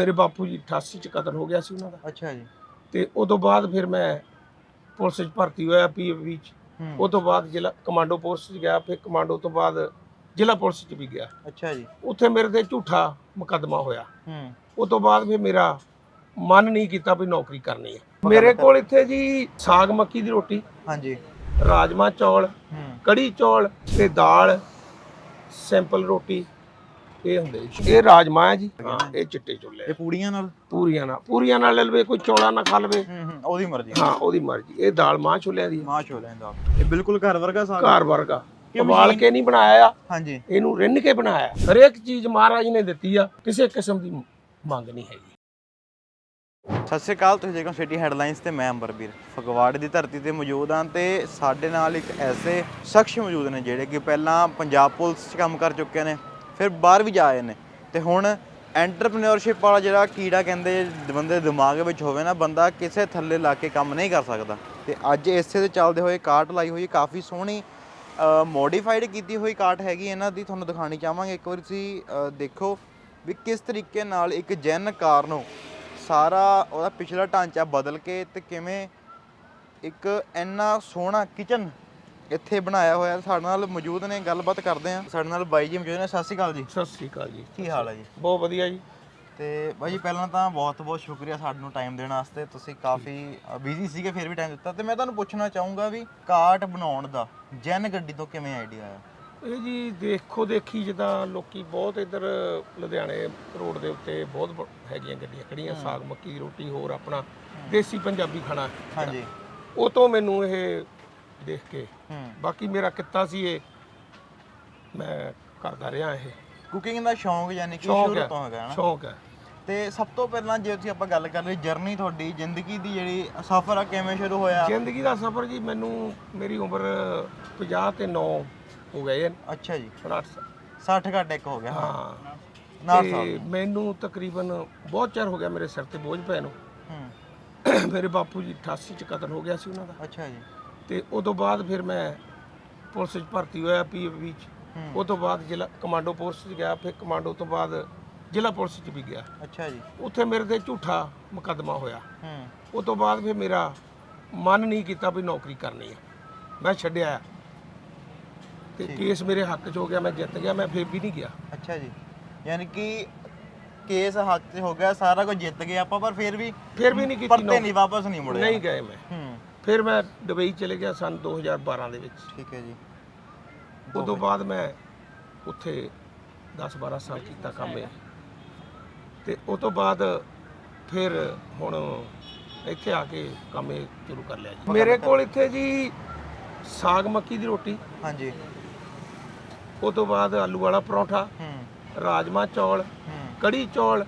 ਮੇਰੇ ਬਾਪੂ ਜੀ 88 ਚ ਕਤਲ ਹੋ ਗਿਆ ਸੀ ਉਹਨਾਂ ਦਾ। ਅੱਛਾ ਜੀ। ਤੇ ਤੋਂ ਬਾਅਦ ਫਿਰ ਮੈਂ ਪੁਲਿਸ 'ਚ ਭਰਤੀ ਹੋਇਆ ਪੀਏਵੀ ਚ। ਹੂੰ। ਉਹ ਤੋਂ ਬਾਅਦ ਜ਼ਿਲ੍ਹਾ ਕਮਾਂਡੋ ਪੁਲਿਸ 'ਚ ਗਿਆ ਫਿਰ ਕਮਾਂਡੋ ਤੋਂ ਬਾਅਦ ਜ਼ਿਲ੍ਹਾ ਪੁਲਿਸ 'ਚ ਵੀ ਗਿਆ। ਅੱਛਾ ਜੀ। ਉੱਥੇ ਮੇਰੇ ਤੇ ਝੂਠਾ ਮੁਕੱਦਮਾ ਹੋਇਆ। ਹੂੰ। ਉਸ ਤੋਂ ਬਾਅਦ ਫਿਰ ਮੇਰਾ ਮਨ ਨਹੀਂ ਕੀਤਾ ਵੀ ਨੌਕਰੀ ਕਰਨੀ ਹੈ। ਮੇਰੇ ਕੋਲ ਇੱਥੇ ਜੀ ਸਾਗ ਮੱਕੀ ਦੀ ਰੋਟੀ ਹਾਂਜੀ। ਰਾਜਮਾ ਚੌਲ ਹੂੰ। ਕੜੀ ਚੌਲ ਤੇ ਦਾਲ ਸਿੰਪਲ ਰੋਟੀ ਇਹ ਹੁੰਦੇ ਜੀ। ਇਹ ਰਾਜਮਾ ਹੈ ਜੀ। ਇਹ ਚਿੱਟੇ ਚੁੱਲੇ। ਇਹ ਪੂੜੀਆਂ ਨਾਲ? ਪੂਰੀਆਂ ਨਾਲ। ਪੂਰੀਆਂ ਨਾਲ ਲੈ ਲਵੇ ਕੋਈ ਚੌਲਾਂ ਨਾਲ ਖਾ ਲਵੇ। ਹੂੰ ਹੂੰ ਉਹਦੀ ਮਰਜ਼ੀ। ਹਾਂ ਉਹਦੀ ਮਰਜ਼ੀ। ਇਹ ਦਾਲ ਮਾਂ ਛੋਲਿਆਂ ਦੀ ਹੈ। ਮਾਂ ਛੋਲੇ ਦਾ ਇਹ ਬਿਲਕੁਲ ਘਰ ਵਰਗਾ ਸਾਗ ਘਰ ਵਰਗਾ। ਉਬਾਲ ਕੇ ਨਹੀਂ ਬਣਾਇਆ ਆ। ਹਾਂਜੀ। ਇਹਨੂੰ ਰਿੰਨ ਕੇ ਬਣਾਇਆ। ਹਰੇਕ ਚੀਜ਼ ਮਹਾਰਾਜ ਨੇ ਦਿੱਤੀ ਆ। ਕਿਸੇ ਕਿਸਮ ਦੀ ਮੰਗ ਨਹੀਂ ਹੈਗੀ। ਸਤਿ ਸ਼੍ਰੀ ਅਕਾਲ ਤੁਸੀਂ ਦੇਖੋ ਸਿਟੀ ਹੈਡਲਾਈਨਸ ਤੇ ਮੈਂ ਅੰਬਰਵੀਰ। ਫਗਵਾੜੇ ਦੀ ਧਰਤੀ ਤੇ ਮੌਜੂਦ ਹਾਂ ਤੇ ਸਾਡੇ ਨਾਲ ਇੱਕ ਐਸੇ ਸ਼ਖਸ ਮੌਜੂਦ ਨੇ ਜਿਹੜੇ ਕਿ ਪਹਿਲਾਂ ਪੰਜਾਬ ਪੁਲਿਸ 'ਚ ਕੰਮ ਕਰ ਚੁੱਕੇ ਨੇ। ਫਿਰ ਬਾਹਰ ਵੀ ਜਾ ਆਏ ਨੇ। ਤੇ ਹੁਣ ਐਂਟਰਪ੍ਰੀਨਿਓਰਸ਼ਿਪ ਵਾਲਾ ਜਿਹੜਾ ਕੀੜਾ ਕਹਿੰਦੇ ਬੰਦੇ ਦਿਮਾਗ ਵਿੱਚ ਹੋਵੇ ਨਾ, ਬੰਦਾ ਕਿਸੇ ਥੱਲੇ ਲਾ ਕੇ ਕੰਮ ਨਹੀਂ ਕਰ ਸਕਦਾ। ਤੇ ਅੱਜ ਇਸੇ ਦੇ ਚੱਲਦੇ ਹੋਏ ਕਾਰਟ ਲਾਈ ਹੋਈ, ਕਾਫੀ ਸੋਹਣੀ ਮੋਡੀਫਾਈਡ ਕੀਤੀ ਹੋਈ ਕਾਰਟ ਹੈਗੀ ਇਹਨਾਂ ਦੀ, ਤੁਹਾਨੂੰ ਦਿਖਾਣੀ ਚਾਹਾਂਗੇ। ਇੱਕ ਵਾਰ ਤੁਸੀਂ ਦੇਖੋ ਵੀ ਕਿਸ ਤਰੀਕੇ ਨਾਲ ਇੱਕ ਜੈਨ ਕਾਰ ਨੂੰ ਸਾਰਾ ਉਹਦਾ ਪਿਛਲਾ ਢਾਂਚਾ ਬਦਲ ਕੇ ਤੇ ਕਿਵੇਂ ਇੱਕ ਇੰਨਾ ਸੋਹਣਾ ਕਿਚਨ ਇੱਥੇ ਬਣਾਇਆ ਹੋਇਆ। ਸਾਡੇ ਨਾਲ ਮੌਜੂਦ ਨੇ ਗੱਲਬਾਤ ਕਰਦੇ ਆ ਸਾਡੇ ਨਾਲ ਬਾਈ ਜੀ ਮੌਜੂਦ ਨੇ ਸਤਿ ਸ਼੍ਰੀ ਅਕਾਲ ਜੀ। ਸਤਿ ਸ੍ਰੀ ਅਕਾਲ ਜੀ। ਕੀ ਹਾਲ ਹੈ ਜੀ? ਬਹੁਤ ਵਧੀਆ ਜੀ। ਤੇ ਬਾਈ ਜੀ ਪਹਿਲਾਂ ਤਾਂ ਬਹੁਤ ਬਹੁਤ ਸ਼ੁਕਰੀਆ ਸਾਨੂੰ ਟਾਈਮ ਦੇਣ ਵਾਸਤੇ। ਤੁਸੀਂ ਕਾਫੀ ਬਿਜ਼ੀ ਸੀਗੇ ਫਿਰ ਵੀ ਟਾਈਮ ਦਿੱਤਾ। ਤੇ ਮੈਂ ਤੁਹਾਨੂੰ ਪੁੱਛਣਾ ਚਾਹੂੰਗਾ ਵੀ ਕਾਰਟ ਬਣਾਉਣ ਦਾ ਜੈਨ ਗੱਡੀ ਤੋਂ ਕਿਵੇਂ ਆਈਡੀਆ ਆਇਆ? ਇਹ ਜੀ ਦੇਖੋ ਦੇਖੀ ਜਿੱਦਾਂ ਲੋਕੀ ਬਹੁਤ ਇੱਧਰ ਲੁਧਿਆਣੇ ਰੋਡ ਦੇ ਉੱਤੇ ਬਹੁਤ ਬ- ਹੈਗੀਆਂ ਗੱਡੀਆਂ ਖੜੀਆਂ ਸਾਗ ਮੱਕੀ ਦੀ ਰੋਟੀ ਹੋਰ ਆਪਣਾ ਦੇਸੀ ਪੰਜਾਬੀ ਖਾਣਾ। ਹਾਂਜੀ। ਉਹ ਤੋਂ ਮੈਨੂੰ ਇਹ ਦੇਖ ਕੇ। ਹੂੰ। ਬਾਕੀ ਮੇਰਾ ਕਿੱਤਾ ਸੀ ਇਹ। ਮੈਂ ਕਰਦਾ ਰਿਹਾ ਇਹ। ਕੁਕਿੰਗ ਦਾ ਸ਼ੌਂਕ ਯਾਨੀ ਕਿ ਸ਼ੌਂਕ ਸ਼ੁਰੂ ਹੈ। ਤੋਂ ਹੈਗਾ ਨਾ ਸ਼ੌਂਕ ਹੈ। ਤੇ ਸਭ ਤੋਂ ਪਹਿਲਾਂ ਜੇ ਤੁਸੀਂ ਆਪਾਂ ਗੱਲ ਕਰ ਲਈ ਜਰਨੀ ਤੁਹਾਡੀ ਜ਼ਿੰਦਗੀ ਦੀ ਜਿਹੜੀ ਸਫ਼ਰ ਆ ਕਿਵੇਂ ਸ਼ੁਰੂ ਹੋਇਆ? ਜ਼ਿੰਦਗੀ ਦਾ ਸਫ਼ਰ ਜੀ ਮੈਨੂੰ ਮੇਰੀ ਉਮਰ 50 ਤੇ 9 ਹੋ ਗਏ ਨੇ ਅੱਛਾ ਜੀ। 59 60 ਘੱਟ ਇੱਕ ਹੋ ਗਿਆ ਹਾਂ। ਨਾਲ ਤੇ ਮੈਨੂੰ ਤਕਰੀਬਨ ਬਹੁਤ ਚਿਰ ਹੋ ਗਿਆ ਮੇਰੇ ਸਿਰ ਤੇ ਬੋਝ ਪੈ ਨੂੰ। ਹੂੰ। ਮੇਰੇ ਬਾਪੂ ਜੀ 88 ਚ ਕਤਲ ਹੋ ਗਿਆ ਸੀ ਉਹਨਾਂ ਦਾ। ਅੱਛਾ ਜੀ। ਤੇ ਤੋਂ ਬਾਅਦ ਫਿਰ ਮੈਂ ਪੁਲਿਸ 'ਚ ਭਰਤੀ ਹੋਇਆ ਪੀਏਵੀ ਚ ਹੂੰ। ਉਸ ਤੋਂ ਬਾਅਦ ਜ਼ਿਲ੍ਹਾ ਕਮਾਂਡੋ ਪੁਲਿਸ 'ਚ ਗਿਆ ਫਿਰ ਕਮਾਂਡੋ ਤੋਂ ਬਾਅਦ ਜ਼ਿਲ੍ਹਾ ਪੁਲਿਸ 'ਚ ਵੀ ਗਿਆ। ਅੱਛਾ ਜੀ। ਉੱਥੇ ਮੇਰੇ ਤੇ ਝੂਠਾ ਮੁਕੱਦਮਾ ਹੋਇਆ। ਹੂੰ। ਉਸ ਤੋਂ ਬਾਅਦ ਫਿਰ ਮੇਰਾ ਮਨ ਨਹੀਂ ਕੀਤਾ ਵੀ ਨੌਕਰੀ ਕਰਨੀ ਹੈ ਮੈਂ ਛੱਡਿਆ ਤੇ ਕੇਸ ਮੇਰੇ ਹੱਕ 'ਚ ਹੋ ਗਿਆ ਮੈਂ ਜਿੱਤ ਗਿਆ ਮੈਂ ਫਿਰ ਵੀ ਨਹੀਂ ਗਿਆ। ਅੱਛਾ ਜੀ। ਯਾਨੀ ਕਿ ਕੇਸ ਹੱਥ 'ਚ ਹੋ ਗਿਆ ਸਾਰਾ ਕੁਝ ਜਿੱਤ ਗਏ ਆਪਾਂ ਪਰ ਫਿਰ ਵੀ ਫਿਰ ਵੀ ਨਹੀਂ ਕੀਤੀ ਪਰਤੇ ਨਹੀਂ ਵਾਪਸ ਨਹੀਂ ਮੁੜੇ ਨਹੀਂ ਗਏ ਮੈਂ। ਹੂੰ। ਫਿਰ ਮੈਂ ਦੁਬਈ ਚਲੇ ਗਿਆ ਸਨ 2012 ਦੇ ਵਿੱਚ। ਠੀਕ ਹੈ ਜੀ। ਤੋਂ ਬਾਅਦ ਮੈਂ ਉੱਥੇ 10-12 ਸਾਲ ਕੀਤਾ ਕੰਮ ਇਹ। ਤੇ ਉਸ ਤੋਂ ਬਾਅਦ ਫਿਰ ਹੁਣ ਇੱਥੇ ਆ ਕੇ ਕੰਮ ਇਹ ਸ਼ੁਰੂ ਕਰ ਲਿਆ ਜੀ। ਮੇਰੇ ਕੋਲ ਇੱਥੇ ਜੀ ਸਾਗ ਮੱਕੀ ਦੀ ਰੋਟੀ। ਹਾਂਜੀ। ਉਸ ਤੋਂ ਬਾਅਦ ਆਲੂ ਵਾਲਾ ਪਰੌਂਠਾ ਹੂੰ। ਰਾਜਮਾ ਚੌਲ ਹੂੰ। ਕੜੀ ਚੌਲ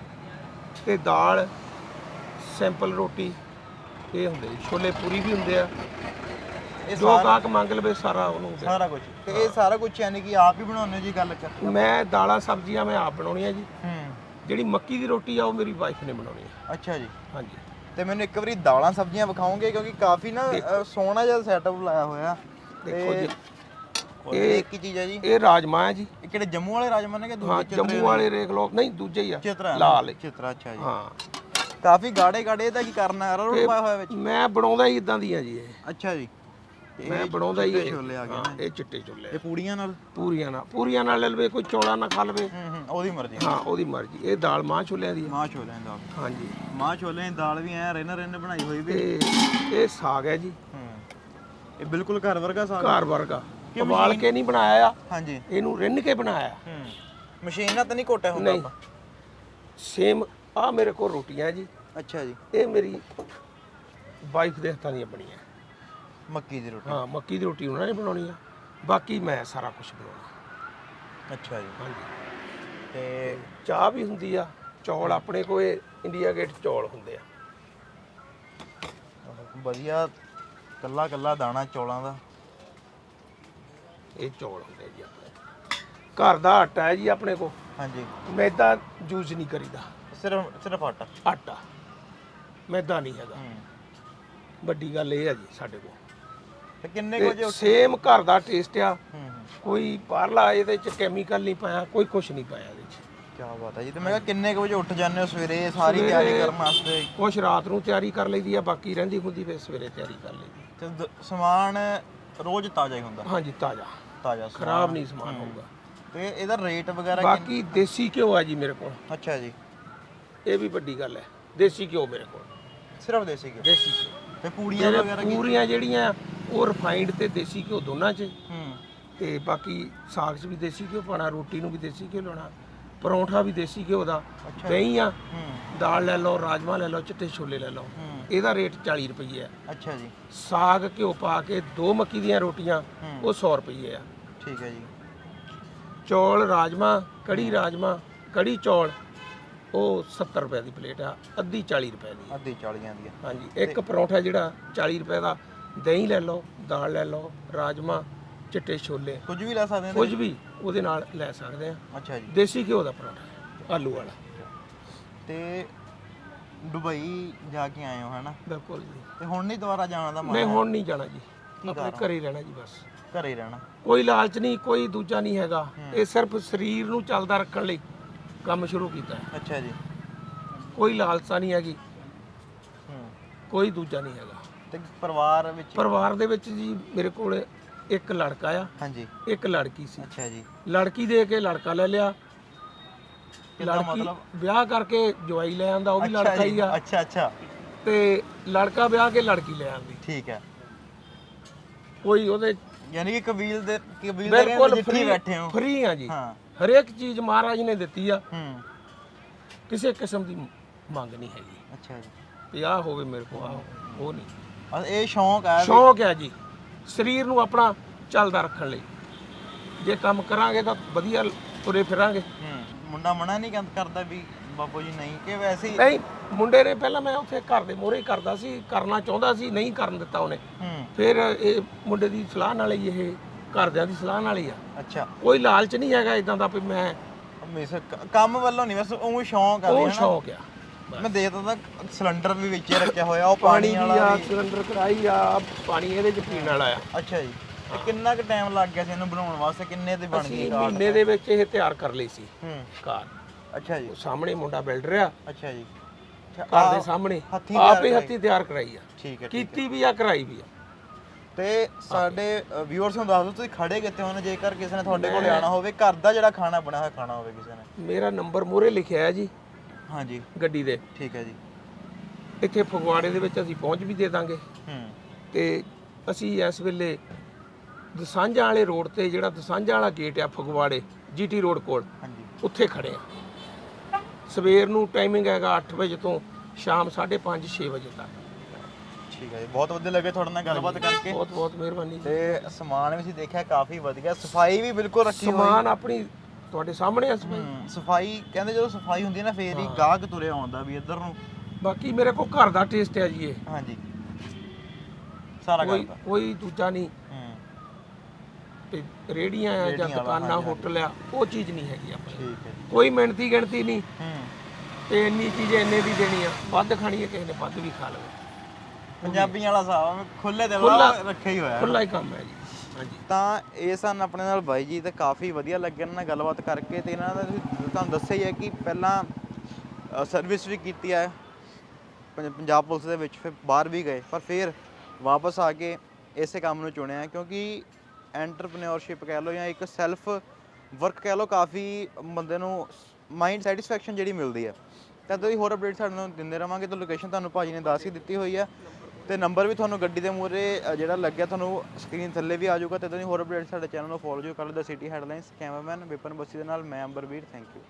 ਤੇ ਦਾਲ ਸਿੰਪਲ ਰੋਟੀ ਇਹ ਹੁੰਦੇ ਜੀ ਛੋਲੇ ਪੂਰੀ ਵੀ ਹੁੰਦੇ ਆ। ਇਹ ਜੋ ਗਾਹਕ ਮੰਗ ਲਵੇ ਸਾਰਾ ਉਹਨੂੰ ਦੇ ਸਾਰਾ ਕੁਝ ਤੇ ਇਹ ਸਾਰਾ ਕੁਝ ਯਾਨੀ ਕਿ ਆਪ ਹੀ ਬਣਾਉਂਦੇ ਹੋ ਜੀ ਗੱਲ ਕਰ ਮੈਂ ਦਾਲਾਂ ਸਬਜ਼ੀਆਂ ਮੈਂ ਆਪ ਬਣਾਉਣੀਆਂ ਜੀ। ਹੂੰ। ਜਿਹੜੀ ਮੱਕੀ ਦੀ ਰੋਟੀ ਆ ਉਹ ਮੇਰੀ ਵਾਈਫ ਨੇ ਬਣਾਉਣੀ ਆ। ਅੱਛਾ ਜੀ। ਹਾਂਜੀ। ਤੇ ਮੈਨੂੰ ਇੱਕ ਵਾਰੀ ਦਾਲਾਂ ਸਬਜ਼ੀਆਂ ਵਿਖਾਓਗੇ? ਕਿਉਂਕਿ ਕਾਫੀ ਨਾ ਅ, ਸੋਹਣਾ ਜਿਹਾ ਸੈਟਅਪ ਲਾਇਆ ਹੋਇਆ। ਦੇਖੋ ਜੀ। ਇਹ ਇੱਕ ਹੀ ਚੀਜ਼ ਹੈ ਜੀ। ਇਹ ਰਾਜਮਾ ਹੈ ਜੀ। ਇਹ ਕਿਹੜੇ ਜੰਮੂ ਵਾਲੇ ਰਾਜਮਾ ਨੇ ਕਿ ਹਾਂ ਦੂਜੇ ਜੰਮੂ ਵਾਲੇ? ਰੇਖ ਲੋ ਨਹੀਂ ਦੂਜੇ ਹੀ ਆ। ਚਿਤਰਾ ਲਾਲ। ਚਿਤਰਾ ਅੱਛਾ ਜੀ। ਹਾਂ। ਕਾਫੀ ਗਾੜੇ ਗਾੜੇ ਇਹਦਾ ਕੀ ਕਰਨਾ ਇਹ ਪਾਇਆ ਹੋਇਆ ਵਿੱਚ। ਮੈਂ ਬਣਾਉਂਦਾ ਹੀ ਇਦਾਂ ਦੀਆਂ ਜੀ ਇਹ। ਅੱਛਾ ਜੀ। ਤੇ ਮੈਂ ਬਣਾਉਂਦਾ ਹੀ ਇਹ। ਛੋਲੇ ਆ ਗਏ ਹਾਂ, ਨਾ। ਇਹ ਚਿੱਟੇ ਚੁੱਲੇ ਇਹ ਪੂੜੀਆਂ ਨਾਲ? ਪੂਰੀਆਂ ਨਾਲ। ਪੂਰੀਆਂ ਨਾਲ ਲੈ ਲਵੇ ਕੋਈ ਚੌਲਾਂ ਨਾਲ ਖਾ ਲਵੇ। ਹੂੰ ਹੂੰ ਉਹਦੀ ਮਰਜ਼ੀ ਹਾਂ ਉਹਦੀ ਮਰਜ਼ੀ। ਇਹ ਦਾਲ ਮਾਂ ਛੋਲਿਆਂ ਦੀ ਮਾਂ ਛੋਲਿਆਂ ਦੀ ਦਾਲ। ਹਾਂਜੀ। ਮਾਂ ਛੋਲਿਆਂ ਦੀ ਦਾਲ ਵੀ ਐ ਰਿਨ ਰਿਨ ਬਣਾਈ ਹੋਈ ਵੀ। ਤੇ ਇਹ ਸਾਗ ਹੈ ਜੀ। ਹੂੰ। ਇਹ ਬਿਲਕੁਲ ਘਰ ਵਰਗਾ ਸਾਗ ਘਰ ਵਰਗਾ। ਉਬਾਲ ਕੇ ਨਹੀਂ ਬਣਾਇਆ ਆ। ਹਾਂਜੀ। ਇਹਨੂੰ ਰਿੰਨ ਕੇ ਬਣਾਇਆ। ਹੂੰ। ਮਸ਼ੀਨ ਨਾਲ ਤਾਂ ਨਹੀਂ ਕੋਟਿਆ ਹੁੰਦਾ ਨਹੀਂ। ਸੇਮ ਆ ਮੇਰੇ ਕੋਲ ਰੋਟੀਆਂ ਜੀ। ਅੱਛਾ ਜੀ। ਇਹ ਮੇਰੀ ਵਾਈਫ ਦੇ ਹੱਥਾਂ ਦੀਆਂ ਬਣੀਆਂ। ਮੱਕੀ ਦੀ ਰੋਟੀ। ਹਾਂ ਮੱਕੀ ਦੀ ਰੋਟੀ ਉਹਨਾਂ ਨੇ ਬਣਾਉਣੀ ਆ। ਬਾਕੀ ਮੈਂ ਸਾਰਾ ਕੁਝ ਬਣਾਉਣਾ। ਅੱਛਾ ਜੀ। ਹਾਂਜੀ। ਤੇ ਚਾਹ ਵੀ ਹੁੰਦੀ ਆ। ਚੌਲ ਆਪਣੇ ਕੋਲੇ ਇੰਡੀਆ ਗੇਟ ਚੌਲ ਹੁੰਦੇ ਆ। ਵਧੀਆ। ਕੱਲਾ ਕੱਲਾ ਦਾਣਾ ਚੌਲਾਂ ਦਾ। ਇਹ ਚੌਲ ਹੁੰਦੇ ਜੀ ਆਪਣੇ। ਘਰ ਦਾ ਆਟਾ ਹੈ ਜੀ ਆਪਣੇ ਕੋ ਹਾਂਜੀ। ਮੈਦਾ ਯੂਜ਼ ਨਹੀਂ ਕਰੀਦਾ। ਸਿਰਫ ਸਿਰਫ ਆਟਾ? ਆਟਾ। ਮੈਦਾ ਨਹੀਂ ਹੈਗਾ। ਵੱਡੀ ਗੱਲ ਇਹ ਹੈ ਜੀ ਸਾਡੇ ਕੋਲ। ਤੇ ਕਿੰਨੇ ਕੁ ਵਜੇ ਉੱਠ ਸੇਮ ਘਰ ਦਾ ਟੇਸਟ ਆ। ਹੂੰ ਹੂੰ। ਕੋਈ ਬਾਹਰਲਾ ਇਹਦੇ ਚ ਕੈਮੀਕਲ ਨਹੀਂ ਪਾਇਆ ਕੋਈ ਕੁਝ ਨਹੀਂ ਪਾਇਆ ਇਹਦੇ ਚ। ਕੀ ਬਾਤ ਹੈ ਜੀ। ਤੇ ਮੈਂ ਕਿਹਾ ਕਿੰਨੇ ਕੁ ਵਜੇ ਉੱਠ ਜਾਂਦੇ ਹੋ ਸਵੇਰੇ? ਸਾਰੀ ਤਿਆਰੀ ਕਰਨ ਵਾਸਤੇ? ਕੁਛ ਰਾਤ ਨੂੰ ਤਿਆਰੀ ਕਰ ਲਈਦੀ ਆ ਬਾਕੀ ਰਹਿੰਦੀ ਹੁੰਦੀ ਫਿਰ ਸਵੇਰੇ ਤਿਆਰੀ ਕਰ ਲਈਦੀ। ਤੇ ਦ- ਸਮਾਨ ਰੋਜ਼ ਤਾਜ਼ਾ ਹੀ ਹੁੰਦਾ? ਹਾਂਜੀ ਤਾਜ਼ਾ। ਤਾਜ਼ਾ ਸਮਾਨ। ਖਰਾਬ ਨਹੀਂ ਸਮਾਨ ਹੋਊਗਾ। ਤੇ ਇਹਦਾ ਰੇਟ ਵਗੈਰਾ ਬਾਕੀ ਦੇਸੀ ਘਿਓ ਆ ਜੀ ਮੇਰੇ ਕੋਲ। ਕਿੰਨ- ਅੱਛਾ ਜੀ। ਇਹ ਵੀ ਵੱਡੀ ਗੱਲ ਹੈ। ਦੇਸੀ ਘਿਓ ਮੇਰੇ ਕੋਲ। ਸਿਰਫ ਦੇਸੀ ਘਿਓ? ਦੇਸੀ ਘਿਓ। ਤੇ ਪੂੜੀਆਂ ਵਗੈਰਾ ਕੀ ਪੂਰੀਆਂ ਜਿਹੜੀਆਂ ਉਹ ਰਿਫਾਈਨਡ ਤੇ ਦੇਸੀ ਘਿਓ ਦੋਨਾਂ 'ਚ। ਹੂੰ। ਤੇ ਬਾਕੀ ਸਾਗ 'ਚ ਵੀ ਦੇਸੀ ਘਿਓ ਪਾਣਾ ਰੋਟੀ ਨੂੰ ਵੀ ਦੇਸੀ ਘਿਓ ਲਾਉਣਾ ਪਰੌਂਠਾ ਵੀ ਦੇਸੀ ਘਿਓ ਦਾ। ਦਹੀਂ ਆ ਦਾਲ ਲੈ ਲਓ ਰਾਜਮਾ ਲੈ ਲਓ ਚਿੱਟੇ ਛੋਲੇ ਲੈ ਲਓ। ਇਹਦਾ ਰੇਟ 40 ਰੁਪਏ ਹੈ ਅੱਛਾ ਜੀ। ਸਾਗ ਘਿਓ ਪਾ ਕੇ ਦੋ ਮੱਕੀ ਦੀਆਂ ਰੋਟੀਆਂ। ਉਹ 100 ਰੁਪਏ ਆ। ਠੀਕ ਹੈ ਜੀ। ਚੌਲ ਰਾਜਮਾ ਕੜੀ ਰਾਜਮਾ ਕੜੀ ਚੌਲ ਉਹ 70 ਰੁਪਏ ਦੀ ਪਲੇਟ ਆ ਅੱਧੀ 40 ਰੁਪਏ ਦੀ। ਅੱਧੀ 40 ਦੀ ਆ। ਹਾਂਜੀ ਇੱਕ ਪਰੌਂਠਾ ਜਿਹੜਾ 40 ਰੁਪਏ ਦਾ ਦਹੀਂ ਲੈ ਲਓ ਦਾਲ ਲੈ ਲਓ ਰਾਜਮਾ ਚਿੱਟੇ ਛੋਲੇ ਕੁਝ ਵੀ ਲੈ ਸਕਦੇ ਹਾਂ ਕੁਝ ਵੀ ਉਹਦੇ ਨਾਲ ਲੈ ਸਕਦੇ ਆ। ਅੱਛਾ ਜੀ। ਦੇਸੀ ਘਿਓ ਦਾ ਪਰੌਂਠਾ ਆਲੂ ਵਾਲਾ। ਤੇ ਦੁਬਈ ਜਾ ਕੇ ਆਏ ਹੋ ਹਨਾ? ਬਿਲਕੁਲ ਜੀ। ਤੇ ਹੁਣ ਨਹੀਂ ਦੁਬਾਰਾ ਜਾਣ ਦਾ ਮਨ ਨਹੀਂ ਹੁਣ ਨਹੀਂ ਜਾਣਾ ਜੀ। ਆਪਣੇ ਘਰੇ ਹੀ ਰਹਿਣਾ ਜੀ ਬਸ। ਘਰੇ ਹੀ ਰਹਿਣਾ। ਕੋਈ ਲਾਲਚ ਨਹੀਂ ਕੋਈ ਦੂਜਾ ਨਹੀਂ ਹੈਗਾ। ਇਹ ਸਿਰਫ ਸਰੀਰ ਨੂੰ ਚੱਲਦਾ ਰੱਖਣ ਲਈ। ਕੰਮ ਸ਼ੁਰੂ ਕੀਤਾ ਹੈ। ਅੱਛਾ ਜੀ। ਕੋਈ ਲਾਲਸਾ ਨਹੀਂ ਹੈਗੀ। ਹੂੰ। ਕੋਈ ਦੂਜਾ ਨਹੀਂ ਹੈਗਾ। ਤੇ ਪਰਿਵਾਰ ਵਿੱਚ ਪਰਿਵਾਰ ਦੇ ਵਿੱਚ ਜੀ ਮੇਰੇ ਕੋਲ ਇੱਕ ਲੜਕਾ ਆ। ਹਾਂਜੀ। ਇੱਕ ਲੜਕੀ ਸੀ। ਅੱਛਾ ਜੀ। ਲੜਕੀ ਦੇ ਕੇ ਲੜਕਾ ਲੈ ਲਿਆ। ਲੜਕੀ ਮਤਲਬ? ਵਿਆਹ ਕਰਕੇ ਜਵਾਈ ਲੈ ਆਂਦਾ ਉਹ ਵੀ ਅੱਛਾ ਲੜਕਾ ਜੀ, ਹੀ ਆ। ਅੱਛਾ ਅੱਛਾ। ਤੇ ਲੜਕਾ ਵਿਆਹ ਕੇ ਲੜਕੀ ਲੈ ਆਂਦੀ। ਠੀਕ ਹੈ। ਕੋਈ ਉਹਦੇ ਯਾਨੀ ਕਿ ਕਬੀਲ ਦੇ ਕਬੀਲ ਦੇ ਬਿਲਕੁਲ ਜਿੱਥੇ ਬੈਠੇ ਹੋ। ਫ੍ਰੀ ਆ ਜੀ। ਹਾਂ। ਹਰੇਕ ਚੀਜ਼ ਮਹਾਰਾਜ ਨੇ ਦਿੱਤੀ ਆ। ਹੂੰ। ਕਿਸੇ ਕਿਸਮ ਦੀ ਮੰਗ ਨਹੀਂ ਹੈਗੀ। ਅੱਛਾ ਜੀ। ਵੀ ਆਹ ਹੋਵੇ ਮੇਰੇ ਕੋਲ ਆਹ ਉਹ ਨਹੀਂ। ਬਸ ਇਹ ਸ਼ੌਂਕ ਵੀ- ਸ਼ੌਂਕ ਹੈ ਜੀ। ਸਰੀਰ ਨੂੰ ਆਪਣਾ ਚੱਲਦਾ ਰੱਖਣ ਲਈ। ਜੇ ਕੰਮ ਕਰਾਂਗੇ ਤਾਂ ਵਧੀਆ ਤੁਰੇ ਫਿਰਾਂਗੇ। ਹੂੰ ਮੁੰਡਾ ਮਨਾ ਨਹੀਂ ਕਰ- ਕਰਦਾ ਵੀ ਬਾਪੂ ਜੀ ਨਹੀਂ ਕਿ ਵੈਸੇ ਹੀ ਨਹੀਂ ਮੁੰਡੇ ਨੇ ਪਹਿਲਾਂ ਮੈਂ ਉੱਥੇ ਘਰ ਦੇ ਮੋਹਰੇ ਕਰਦਾ ਸੀ ਕਰਨਾ ਚਾਹੁੰਦਾ ਸੀ ਨਹੀਂ ਕਰਨ ਦਿੱਤਾ ਉਹਨੇ। ਹੂੰ। ਫਿਰ ਇਹ ਮੁੰਡੇ ਦੀ ਸਲਾਹ ਨਾਲ ਹੀ ਇਹ ਘਰਦਿਆਂ ਦੀ ਸਲਾਹ ਨਾਲ ਹੀ ਆ। ਅੱਛਾ। ਕੋਈ ਲਾਲਚ ਨਹੀਂ ਹੈਗਾ ਇਦਾਂ ਦਾ ਵੀ ਮੈਂ ਹਮੇਸ਼ਾ ਕ- ਕੰਮ ਵੱਲੋਂ ਨਹੀਂ ਬਸ ਉਹ ਸ਼ੌਂਕ ਆ ਵੀ ਉਹ ਹਨਾ। ਸ਼ੌਂਕ ਆ। ਮੈਂ ਦੇਖਦਾ ਤਾਂ ਸਿਲੰਡਰ ਵੀ ਵਿੱਚੇ ਰੱਖਿਆ ਹੋਇਆ ਉਹ ਪਾਣੀ ਪਾਣੀ ਵਾਲਾ ਆ ਵੀ। ਸਿਲੰਡਰ ਕੜਾਈ ਆ ਪਾਣੀ ਇਹਦੇ ਚ ਪੀਣ ਵਾਲਾ ਆ। ਅੱਛਾ ਜੀ। ਤੇ ਕਿੰਨਾ ਕੁ ਟਾਈਮ ਲੱਗ ਗਿਆ ਸੀ ਇਹਨੂੰ ਬਣਾਉਣ ਵਾਸਤੇ? ਕਿੰਨੇ ਦੀ ਬਣ ਗਈ ਅਸੀਂ ਕਾਰ ਮਹੀਨੇ ਦੇ ਵਿੱਚ ਇਹ ਤਿਆਰ ਕਰ ਲਈ ਸੀ। ਹੂੰ। ਕਾਰ। ਅੱਛਾ ਜੀ। ਉਹ ਸਾਹਮਣੇ ਮੁੰਡਾ ਬਿਲਡਰ ਆ। ਅੱਛਾ ਜੀ। ਅੱਛਾ, ਘਰ ਦੇ ਸਾਹਮਣੇ। ਹੱਥੀਂ ਆਪ ਤਿਆਰ ਹੀ ਹੱਥੀ ਤਿਆਰ ਕਰਾਈ ਆ। ਠੀਕ ਹੈ ਠੀਕ ਕੀਤੀ ਵੀ ਆ ਕਰਾਈ ਵੀ ਆ। ਤੇ ਸਾਡੇ ਵਿਊਅਰਸ ਨੂੰ ਦੱਸ ਦਿਓ ਤੁਸੀਂ ਖੜੇ ਕਿੱਥੇ ਹੋ ਜੇਕਰ ਕਿਸੇ ਨੇ ਤੁਹਾਡੇ ਕੋਲ ਆਣਾ ਹੋਵੇ ਘਰ ਦਾ ਜਿਹੜਾ ਖਾਣਾ ਬਣਿਆ ਹੋਇਆ ਖਾਣਾ ਹੋਵੇ ਕਿਸੇ ਨੇ। ਮੇਰਾ ਨੰਬਰ ਮੂਹਰੇ ਲਿਖਿਆ ਹੈ ਜੀ। ਹਾਂਜੀ। ਗੱਡੀ ਦੇ। ਠੀਕ ਹੈ ਜੀ। ਇੱਥੇ ਫਗਵਾੜੇ ਦੇ ਵਿੱਚ ਅਸੀਂ ਪਹੁੰਚ ਵੀ ਦੇ ਦਾਂਗੇ। ਹੂੰ। ਤੇ ਅਸੀਂ ਇਸ ਵੇਲੇ ਦਸਾਂਝਾ ਵਾਲੇ ਰੋਡ ਤੇ ਜਿਹੜਾ ਦਸਾਂਝਾ ਵਾਲਾ ਗੇਟ ਆ ਫਗਵਾੜੇ ਜੀਟੀ ਰੋਡ ਕੋਲ ਹਾਂਜੀ। ਉੱਥੇ ਖੜੇ ਆ ਸਵੇਰ ਨੂੰ ਟਾਈਮਿੰਗ ਹੈਗਾ 8 ਵਜੇ ਤੋਂ ਸ਼ਾਮ 5:30 6 ਵਜੇ ਤੱਕ। ਠੀਕ ਹੈ ਜੀ। ਬਹੁਤ ਵਧੀਆ ਲੱਗੇ ਤੁਹਾਡੇ ਨਾਲ ਗੱਲਬਾਤ ਕਰਕੇ। ਬਹੁਤ ਬਹੁਤ ਮਿਹਰਬਾਨੀ ਜੀ। ਤੇ ਸਮਾਨ ਵੀ ਅਸੀਂ ਦੇਖਿਆ ਕਾਫੀ ਵਧੀਆ। ਸਫ਼ਾਈ ਵੀ ਬਿਲਕੁਲ ਰੱਖੀ ਹੋਈ। ਸਮਾਨ ਆਪਣੀ ਤੁਹਾਡੇ ਸਾਹਮਣੇ ਆ ਸਫ਼ਾਈ? ਕਹਿੰਦੇ ਜਦੋਂ ਸਫ਼ਾਈ ਹੁੰਦੀ ਹੈ ਨਾ ਫੇਰ ਹੀ ਗਾਹਕ ਤੁਰਿਆ ਆਉਂਦਾ ਵੀ ਇੱਧਰ ਨੂੰ। ਬਾਕੀ ਮੇਰੇ ਕੋਲ ਘਰ ਦਾ ਟੇਸਟ ਹੈ ਜੀ ਇਹ। ਹਾਂਜੀ। ਸਾਰਾ ਕੋਈ ਕਰਦਾ ਕੋਈ ਦੂਜਾ ਨਹੀਂ। ਹੂੰ। ਤੇ ਰੇੜੀਆਂ ਆ ਜਾਂ ਰੇਹੜੀਆਂ ਵਾਲਾ, ਦੁਕਾਨਾਂ ਹਾਂਜੀ, ਹੋਟਲ ਆ ਉਹ ਚੀਜ਼ ਨਹੀਂ ਹੈਗੀ ਆਪਣੀ। ਠੀਕ ਹੈ ਜੀ। ਕੋਈ ਮਿਹਨਤੀ ਗਿਣਤੀ ਨਹੀਂ। ਹੂੰ। ਤੇ ਇੰਨੀ ਚੀਜ਼ ਇੰਨੇ ਦੀ ਦੇਣੀ ਆ। ਵੱਧ ਖਾਣੀ ਹੈ ਕਿਸੇ ਨੇ ਵੱਧ ਵੀ ਖਾ ਲਵੇ। ਪੰਜਾਬੀਆਂ ਵਾਲਾ ਹਿਸਾਬ ਖੁੱਲੇ ਦਿਲ ਖੁੱਲ੍ਹਾ- ਨਾਲ ਰੱਖਿਆ ਹੀ ਹੋਇਆ। ਖੁੱਲਾ ਹੀ ਕੰਮ ਹੈ ਜੀ। ਹਾਂਜੀ। ਤਾਂ ਇਹ ਸਨ ਆਪਣੇ ਨਾਲ ਬਾਈ ਜੀ ਤੇ ਕਾਫੀ ਵਧੀਆ ਲੱਗਿਆ ਇਹਨਾਂ ਨਾਲ ਗੱਲਬਾਤ ਕਰਕੇ ਤੇ ਇਹਨਾਂ ਦਾ ਤੁਸੀਂ- ਤੁਹਾਨੂੰ ਦੱਸਿਆ ਹੀ ਹੈ ਕਿ ਪਹਿਲਾਂ ਸਰਵਿਸ ਵੀ ਕੀਤੀ ਹੈ। ਪੰਜ- ਪੰਜਾਬ ਪੁਲਿਸ ਦੇ ਵਿੱਚ ਫਿਰ ਬਾਹਰ ਵੀ ਗਏ ਪਰ ਫਿਰ ਵਾਪਸ ਆ ਕੇ ਇਸੇ ਕੰਮ ਨੂੰ ਚੁਣਿਆ ਕਿਉਂਕਿ ਐਂਟਰਪ੍ਰੀਨਿਓਰਸ਼ਿਪ ਕਹਿ ਲਓ ਜਾਂ ਇੱਕ ਸੈਲਫ ਵਰਕ ਕਹਿ ਲਓ ਕਾਫੀ ਬੰਦੇ ਨੂੰ ਮਾਈਂਡ ਸੈਟੀਸਫੈਕਸ਼ਨ ਜਿਹੜੀ ਮਿਲਦੀ ਹੈ। ਤਾਂ ਤੁਸੀਂ ਹੋਰ ਅਪਡੇਟ ਸਾਡੇ ਨੂੰ ਦਿੰਦੇ ਰਵਾਂਗੇ ਤਾਂ ਲੋਕੇਸ਼ਨ ਤੁਹਾਨੂੰ ਭਾਜੀ ਨੇ ਦੱਸ ਹੀ ਦਿੱਤੀ ਹੋਈ ਹੈ। ਤੇ ਨੰਬਰ ਵੀ ਤੁਹਾਨੂੰ ਗੱਡੀ ਦੇ ਮੂਹਰੇ ਅ, ਜਿਹੜਾ ਲੱਗਿਆ ਤੁਹਾਨੂੰ ਸਕਰੀਨ ਥੱਲੇ ਵੀ ਆ ਜਾਊਗਾ ਤੇ ਤੁਸੀਂ ਹੋਰ ਅਪਡੇਟ ਸਾਡੇ ਚੈਨਲ ਨੂੰ ਫੋਲੋ ਜੋ ਕਰ ਲਓ। ਦਾ city headlines cameraman Vipan Bassi ਦੇ ਨਾਲ ਮੈਂ ਅੰਬਰਵੀਰ ਥੈਂਕ ਯੂ